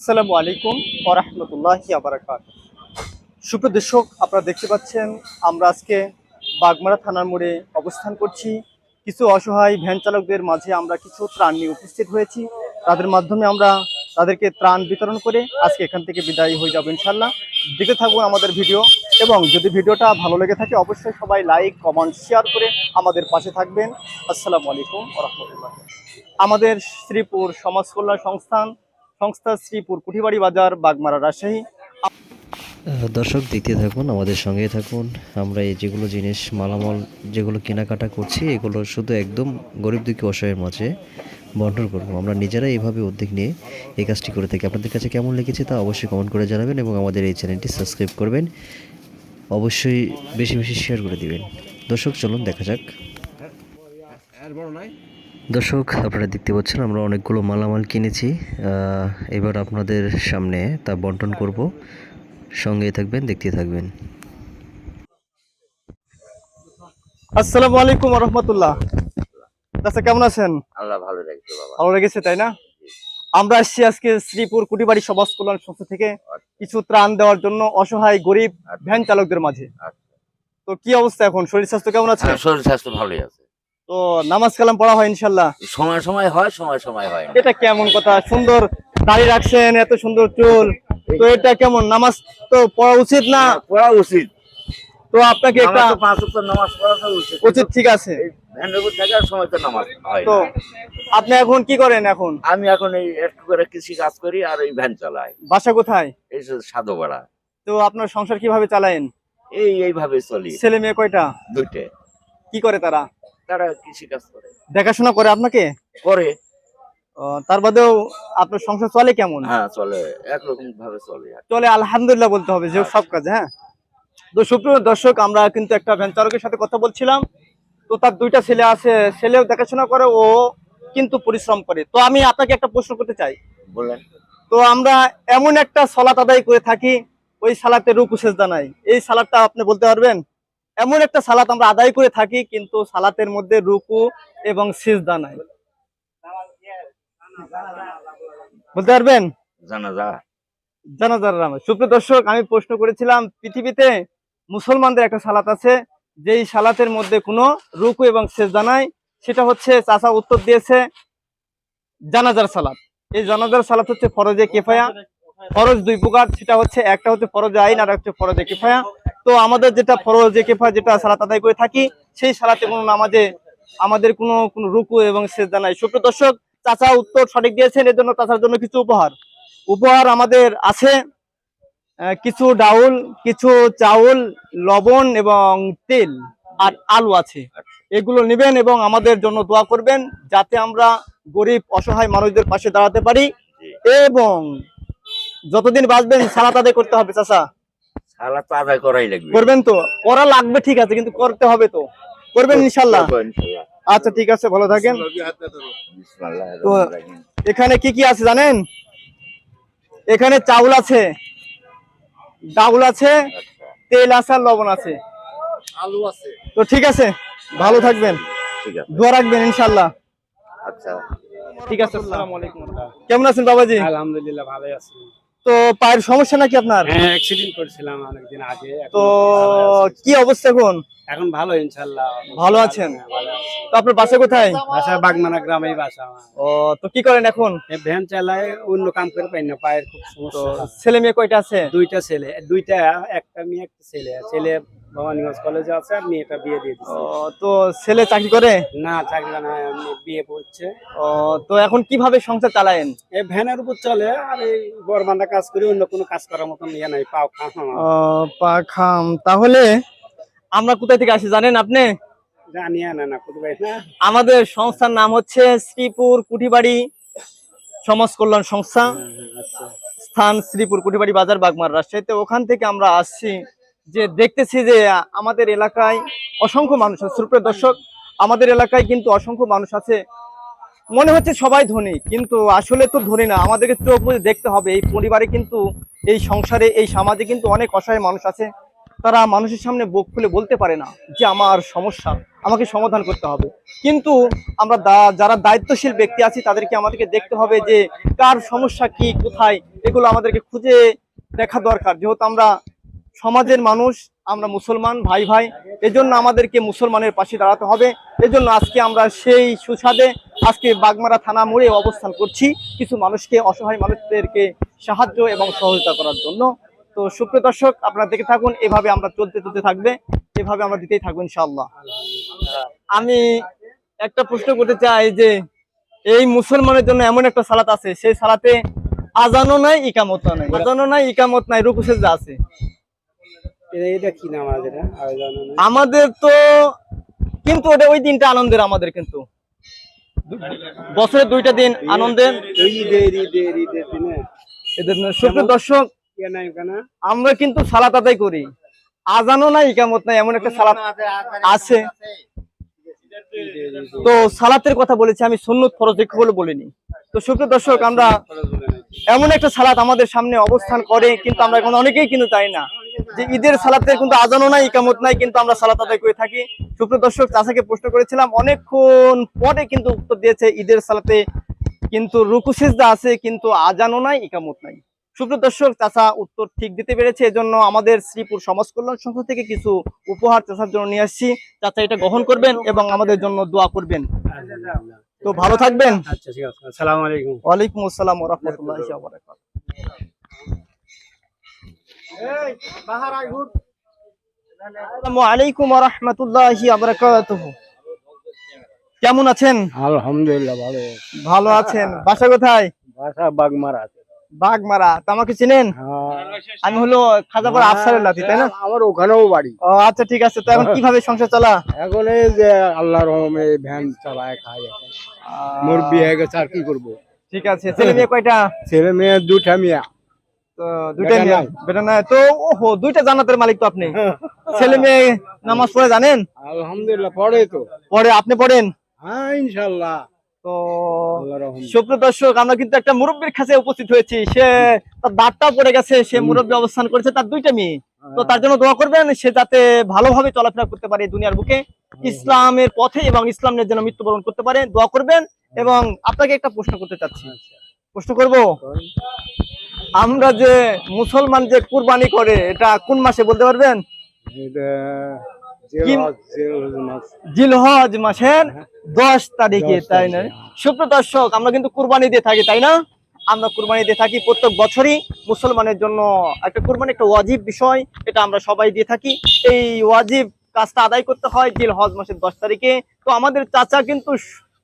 আসসালামু আলাইকুম ওরহমতুল্লাহি আবরাকাত সুপ্রিয় দর্শক, আপনারা দেখতে পাচ্ছেন, আমরা আজকে বাগমারা থানার মোড়ে অবস্থান করছি। কিছু অসহায় ভ্যান চালকদের মাঝে আমরা কিছু ত্রাণ নিয়ে উপস্থিত হয়েছি। তাদের মাধ্যমে আমরা তাদেরকে ত্রাণ বিতরণ করে আজকে এখান থেকে বিদায় হয়ে যাব ইনশাল্লাহ দেখতে থাকুন আমাদের ভিডিও এবং যদি ভিডিওটা ভালো লেগে থাকে, অবশ্যই সবাই লাইক, কমেন্ট, শেয়ার করে আমাদের পাশে থাকবেন। আসসালামু আলাইকুম রহমতুল্লাহ। আমাদের শ্রীপুর সমাজ কল্যাণ সংস্থান সংস্থা শ্রীপুর কুঠিবাড়ি বাজার বাগমারা রাজশাহী। দর্শক দেখতে থাকুন আমাদের সঙ্গে থাকুন। আমরা এই যেগুলো জিনিস মালামাল যেগুলো কেনাকাটা করছি এগুলো শুধু একদম গরিব দুঃখী অসহায়ের মাঝে বন্টন করব। আমরা নিজেরা এইভাবে উদ্যোগ নিয়ে এই কাজটি করে থাকি। আপনাদের কাছে কেমন লেগেছে তা অবশ্যই কমেন্ট করে জানাবেন এবং আমাদের এই চ্যানেলটি সাবস্ক্রাইব করবেন। অবশ্যই বেশি বেশি শেয়ার করে দিবেন। দর্শক চলুন দেখা যাক। দর্শক আপনারা দেখতে পাচ্ছেন আমরা অনেকগুলো মালামাল কিনেছি। আহ, এবার আপনাদের সামনে তা বন্টন করব। সঙ্গে থাকবেন দেখতে থাকবেন। আসসালামু আলাইকুম রহমতুল্লাহ আচ্ছা কেমন আছেন? আল্লাহ ভালো বাবা। ভালো লেগেছে তাই না? আমরা আসছি আজকে শ্রীপুর কুটিবাড়ি সমাজ কল্যাণ সংস্থা থেকে কিছু ত্রাণ দেওয়ার জন্য অসহায় গরিব ভ্যান চালকদের মাঝে। আচ্ছা। তো কি অবস্থা এখন? শরীর স্বাস্থ্য কেমন আছে? হ্যাঁ, শরীর স্বাস্থ্য ভালোই আছে। তো নামাজ কালাম পড়া হয় ইনশাল্লাহ সময় সময় হয় সময় সময় হয়। এটা কেমন কথা? সুন্দর দাড়ি রাখছেন এত সুন্দর চুল। তো এটা কেমন? নামাজ তো পড়া উচিত না? পড়া উচিত। তো আপনাকে একটা পাঁচ নামাজ পড়া উচিত। উচিত ঠিক আছে। তো নামাজ হয় তো আপনি এখন কি করেন এখন? আমি এখন এই একটু করে কৃষি কাজ করি আর এই ভ্যান চালাই। বাসা কোথায়? এই তো আপনার সংসার কীভাবে চালায়েন? এই এইভাবে চলি। ছেলে মেয়ে কয়টা? দুইটে। কি করে তারা? তারা কৃষি কাজ করে। দেখাশোনা করে আপনাকে? করে। তার বাদেও আপনার সংসার চলে কেমন? হ্যাঁ চলে। একরকম ভাবে চলে চলে আলহামদুলিল্লাহ বলতে হবে যে সব কাজে হ্যাঁ। তো সুপ্রিয় দর্শক আমরা কিন্তু একটা ভ্যান চালকের সাথে কথা বলছিলাম। তো তার দুইটা ছেলে আছে ছেলেও দেখাশোনা করে ও কিন্তু পরিশ্রম করে। তো আমি আপনাকে একটা প্রশ্ন করতে চাই। বললেন তো আমরা এমন একটা সালাত আদায় করে থাকি ওই সালাতে রুকু সেজদা নাই। এই সালাদটা আপনি বলতে পারবেন? এমন একটা সালাত আমরা আদায় করে থাকি কিন্তু সালাতের মধ্যে রুকু এবং সিজদা নাই। বলতে পারবেন? জানা যা জানাজার নামে। সুপ্রিয় দর্শক আমি প্রশ্ন করেছিলাম পৃথিবীতে মুসলমানদের একটা সালাত আছে যেই সালাতের মধ্যে কোনো রুকু এবং সেজদা নাই সেটা হচ্ছে চাচা উত্তর দিয়েছে জানাজার সালাত। এই জানাজার সালাত হচ্ছে ফরজে কেফায়া ফরজ দুই প্রকার সেটা হচ্ছে একটা হচ্ছে ফরজ আইন আর একটা হচ্ছে ফরজে কেফায়া। তো আমাদের যেটা ফরজে কেফায়া যেটা সালাত আদায় করে থাকি সেই সালাতে কোনো নামাজে আমাদের কোনো কোনো রুকু এবং সেজদা নাই। সুপ্রিয় দর্শক চাচা উত্তর সঠিক দিয়েছেন এর জন্য চাচার জন্য কিছু উপহার। উপহার আমাদের আছে কিছু ডাউল কিছু চাউল লবণ এবং তেল আর আলু আছে। এগুলো নেবেন এবং আমাদের জন্য দোয়া করবেন যাতে আমরা গরিব অসহায় মানুষদের পাশে দাঁড়াতে পারি। এবং যতদিন বাঁচবেন সালাত আদায় করতে হবে চাচা। সালা তো আদায় করাই লাগবে। করবেন তো? করা লাগবে ঠিক আছে কিন্তু করতে হবে তো। করবেন ইনশাল্লাহ। আচ্ছা ঠিক আছে ভালো থাকেন। তো- এখানে কি কি আছে জানেন? এখানে চাউল আছে ডাউল আছে তেল আছে আর লবণ আছে। আলু আছে। তো ঠিক আছে ভালো থাকবেন। ঠিক আছে। দোয়া রাখবেন ইনশাল্লাহ। আচ্ছা। ঠিক আছে আসসালামু আলাইকুম। কেমন আছেন বাবাজি? আলহামদুলিল্লাহ ভালোই আছি। তো পায়ের সমস্যা নাকি আপনার? হ্যাঁ অ্যাক্সিডেন্ট করেছিলাম অনেকদিন আগে। তো কি অবস্থা এখন? এখন ভালো ইনশাল্লাহ ভালো আছেন? হ্যাঁ। তো আপনার বাসা কোথায়? বাসা বাগমানা গ্রামে বাসা ও তো কি করেন এখন? ভ্যান চালায় অন্য কাম করে পাই না পায়ের খুব সমস্যা। ছেলে মেয়ে কয়টা আছে? দুইটা ছেলে দুইটা একটা মেয়ে একটা ছেলে। ছেলে ভবানীগঞ্জ কলেজে আছে আর মেয়েটা বিয়ে দিয়ে ও, দিচ্ছে তো ছেলে চাকরি করে? না চাকরি না বিয়ে পড়ছে ও তো এখন কীভাবে সংসার চালায়েন? এই ভ্যানের উপর চলে আর এই কাজ করে অন্য কোনো কাজ করার মতন ইয়ে নাই পাও ও, পাখাম তাহলে আমরা কোথায় থেকে আসি জানেন আপনি? জানি না না কোথায় আমাদের সংস্থার নাম হচ্ছে শ্রীপুর কুঠিবাড়ি সমাজ কল্যাণ সংস্থা। আচ্ছা। স্থান শ্রীপুর কুঠিবাড়ি বাজার বাগমার রাজশাহীতে। ওখান থেকে আমরা আসছি। যে দেখতেছি যে আমাদের এলাকায় অসংখ্য মানুষ আছে। সুপ্রিয় দর্শক, আমাদের এলাকায় কিন্তু অসংখ্য মানুষ আছে। মনে হচ্ছে সবাই ধনী, কিন্তু আসলে তো ধনী না। আমাদেরকে চোখ বুঝে দেখতে হবে। এই পরিবারে কিন্তু, এই সংসারে, এই সমাজে কিন্তু অনেক অসহায় মানুষ আছে। তারা মানুষের সামনে বুক খুলে বলতে পারে না যে আমার সমস্যা, আমাকে সমাধান করতে হবে। কিন্তু আমরা যারা দায়িত্বশীল ব্যক্তি আছি, তাদেরকে আমাদেরকে দেখতে হবে যে কার সমস্যা কি, কোথায়, এগুলো আমাদেরকে খুঁজে দেখা দরকার। যেহেতু আমরা সমাজের মানুষ, আমরা মুসলমান, ভাই ভাই, এজন্য আমাদেরকে মুসলমানের পাশে দাঁড়াতে হবে। এজন্য আজকে আমরা সেই সুস্বাদে আজকে বাগমারা থানা মোড়ে অবস্থান করছি কিছু মানুষকে, অসহায় মানুষদেরকে সাহায্য এবং সহযোগিতা করার জন্য। তো সুপ্রিয় দর্শক, আপনারা দেখে থাকুন, এভাবে আমরা চলতে চলতে থাকবে, এভাবে আমরা দিতেই থাকব ইনশাআল্লাহ। আমি একটা প্রশ্ন করতে চাই যে, এই মুসলমানের জন্য এমন একটা সালাত আছে, সেই সালাতে আজানও নাই ইকামত নাই। আজানও নাই, ইকামত নাই, রুকু সেজদা আছে। এটা- এটা কি নাম আছে আমাদের তো কিন্তু ওটা ওই দিনটা আনন্দের আমাদের কিন্তু। বছরে দুইটা দিন আনন্দের। দর্শক আমরা কিন্তু সালাত আদায় করি। আজানও নাই ইকামত নাই এমন একটা সালাত আছে। তো সালাতের কথা বলেছি আমি সুন্নত ফরজ বলে বলিনি। তো সুপ্রিয় দর্শক আমরা এমন একটা সালাত আমাদের সামনে অবস্থান করে কিন্তু আমরা এখন অনেকেই কিন্তু চাই না। যে ঈদের সালাতে কিন্তু আজানও নাই ইকামত নাই কিন্তু আমরা সালাত আদায় করে থাকি। সুপ্রিয় দর্শক চাষাকে প্রশ্ন করেছিলাম অনেকক্ষণ পরে কিন্তু উত্তর দিয়েছে ঈদের সালাতে কিন্তু রুকু সিজদা আছে কিন্তু আজানও নাই ইকামত নাই। সুপ্রিয় দর্শক চাচা উত্তর ঠিক দিতে পেরেছে এজন্য আমাদের শ্রীপুর সমাজ কল্যাণ সংস্থা থেকে কিছু উপহার চাচার জন্য নিয়ে আসছি। চাচা এটা গ্রহণ করবেন এবং আমাদের জন্য দোয়া করবেন। তো ভালো থাকবেন। আচ্ছা ঠিক আছে। আসসালামু আলাইকুম। ওয়ালাইকুম আসসালাম ওরহমতুল্লাহ আসসালামু আলাইকুম কেমন আছেন? আলহামদুলিল্লাহ ভালো। ভালো আছেন। বাসা কোথায়? ভাষা বাগমারা আছে। বাগমারা। তা আমাকে চিনেন? আমি হলো খাজাপাড়া আফসারের লাতি তাই না? আমার ওখানেও বাড়ি। ও আচ্ছা ঠিক আছে। তো এখন কীভাবে সংসার চালা? এখন এই যে আল্লাহর রহমে ভ্যান চালায় খায় এখন। মোর বিয়ে হয়ে গেছে আর কি করব? ঠিক আছে। ছেলে মেয়ে কয়টা? ছেলে মেয়ে দুটা মেয়ে। দুইটা বেটা নাই। তো ওহো দুইটা জান্নাতের মালিক তো আপনি। ছেলে মেয়ে নামাজ পড়ে জানেন? আলহামদুলিল্লাহ পড়ে তো। পড়ে আপনি পড়েন? হ্যাঁ ইনশাল্লাহ তো সুপ্রিয় দর্শক আমরা কিন্তু একটা মুরব্বীর কাছে উপস্থিত হয়েছি। সে তার দাঁতটাও পড়ে গেছে সে মুরব্বী অবস্থান করেছে তার দুইটা মেয়ে। তো তার জন্য দোয়া করবেন সে যাতে ভালোভাবে চলাফেরা করতে পারে দুনিয়ার বুকে। ইসলামের পথে এবং ইসলামের জন্য মৃত্যুবরণ করতে পারে। দোয়া করবেন এবং আপনাকে একটা প্রশ্ন করতে চাচ্ছি। প্রশ্ন করব? আমরা যে মুসলমান যে কুরবানি করে এটা কোন মাসে বলতে পারবেন। জিলহজ মাসের দশ তারিখে তাই না? হ্যাঁ। সুপ্রিয় দর্শক আমরা কিন্তু কুরবানি দিয়ে থাকি তাই না? আমরা কুরবানি দিয়ে থাকি প্রত্যেক বছরই মুসলমানের জন্য একটা কুরবানি একটা ওয়াজিব বিষয় এটা আমরা সবাই দিয়ে থাকি। এই ওয়াজিব কাজটা আদায় করতে হয় জিল হজ মাসের দশ তারিখে। তো আমাদের চাচা কিন্তু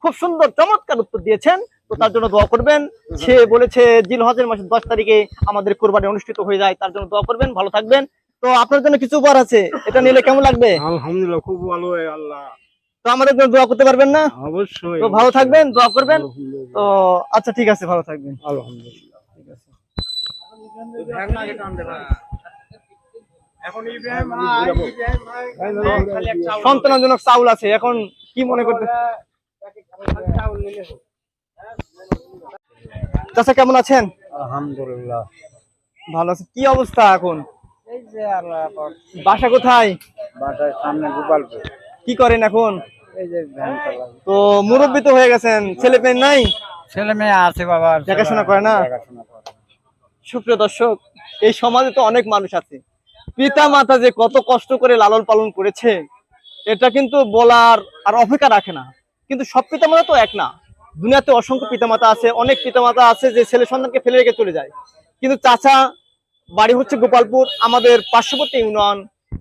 খুব সুন্দর চমৎকার উত্তর দিয়েছেন। তো তার জন্য দোয়া করবেন। সে বলেছে জিল হজের মাসের দশ তারিখে আমাদের কোরবানি অনুষ্ঠিত হয়ে যায় তার জন্য দোয়া করবেন ভালো থাকবেন। তো আপনার জন্য কিছু উপহার আছে? এটা নিলে কেমন লাগবে? আলহামদুলিল্লাহ খুব ভালো হয় আল্লাহ। তো আমাদের জন্য দোয়া করতে পারবেন না? অবশ্যই তো ভালো থাকবেন দোয়া করবেন। তো আচ্ছা ঠিক আছে ভালো থাকবেন। আলহামদুলিল্লাহ। ঠিক আছে সন্তানজনক চাউল আছে এখন কি মনে করতে চাচা কেমন আছেন? আলহামদুলিল্লাহ। ভালো আছে কি অবস্থা এখন? এই যে আল্লাহ বাসা কোথায়? বাসার সামনে গোপালপুর। কি করেন এখন? এই যে ভ্যান চালায়। তো মুরব্বী তো হয়ে গেছেন। ছেলে পেয়ে নাই? ছেলে মেয়ে আছে বাবা দেখাশোনা করে না? সুপ্রিয় দর্শক এই সমাজে তো অনেক মানুষ আছে। পিতা মাতা যে কত কষ্ট করে লালন পালন করেছে এটা কিন্তু বলার আর অপেক্ষা রাখে না। কিন্তু সব পিতা মাতা তো এক না। দুনিয়াতে অসংখ্য পিতামাতা আছে অনেক পিতামাতা আছে যে ছেলে সন্তানকে ফেলে রেখে চলে যায়। কিন্তু চাচা বাড়ি হচ্ছে গোপালপুর আমাদের পার্শ্ববর্তী ইউনিয়ন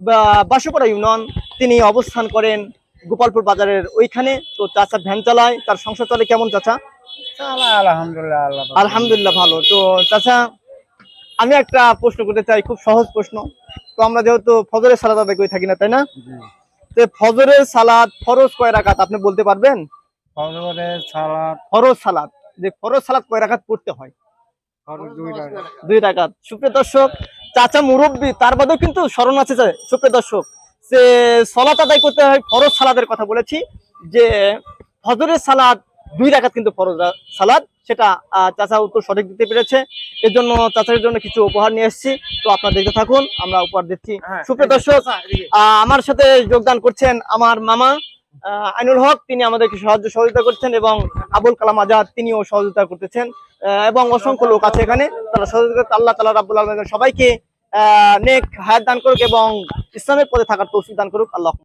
বা বাসুপাড়া ইউনিয়ন তিনি অবস্থান করেন গোপালপুর বাজারের ওইখানে। তো চাচা ভ্যান চালায় তার সংসার চলে কেমন চাচা? আলহামদুলিল্লাহ আলহামদুলিল্লাহ ভালো। তো চাচা আমি একটা প্রশ্ন করতে চাই খুব সহজ প্রশ্ন। তো আমরা যেহেতু ফজরের সালাদ আদায় করে থাকি না তাই না? তো ফজরের সালাদ ফরজ কয় রাকাত আপনি বলতে পারবেন? ফরজ সালাদ। যে ফরজ সালাদ কয় রাকাত পড়তে হয়? ফরজ দুই টাকা সুপ্রিয় দর্শক চাচা মুরব্বী তার বাদেও কিন্তু স্মরণ আছে সুপ্রিয় দর্শক যে সলাত আদায় করতে হয় ফরজ সালাদের কথা বলেছি যে ফজরের সালাদ দুই রাকাত কিন্তু ফরজ সালাদ সেটা চাচা উত্তর সঠিক দিতে পেরেছে। এর জন্য চাচার জন্য কিছু উপহার নিয়ে এসেছি। তো আপনারা দেখতে থাকুন আমরা উপহার দিচ্ছি। সুপ্রিয় দর্শক আহ, আমার সাথে যোগদান করছেন আমার মামা। আইনুল হক, তিনি আমাদেরকে সাহায্য সহযোগিতা করছেন এবং আবুল কালাম আজাদ, তিনিও সহযোগিতা করতেছেন। এবং অসংখ্য লোক আছে এখানে, তারা সহযোগিতা আল্লাহ তালা রাবুল আলম সবাইকে নেক হায়াত দান করুক এবং ইসলামের পথে থাকার তৌফিক দান করুক। আল্লাহ